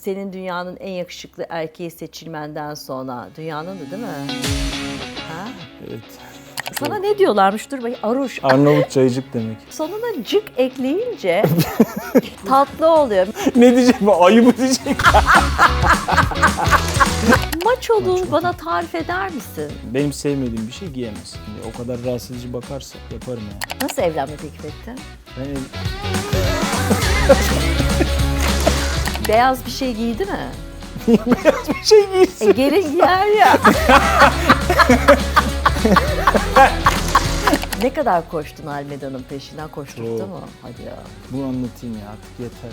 senin dünyanın en yakışıklı erkeği seçilmenden sonra dünyanın da değil mi? Ha? Evet. Sana ne diyorlarmış? Dur bakayım. Aruş. Arnavut çaycık demek. Sonuna cık ekleyince tatlı oluyor. ne diyecek bu? Ayı mı diyecek? Maçolu bana tarif eder misin? Benim sevmediğim bir şey giyemez. O kadar rahatsız edici bakarsa yaparım yani. Nasıl evlenme teklif ettin? Ben Beyaz bir şey giydi mi? bir şey giysin. E, gelin giyer ya. ne kadar koştun Almeda'nın peşinden koşturdu Çok. mu? Hadi ya. Bunu anlatayım ya artık yeter.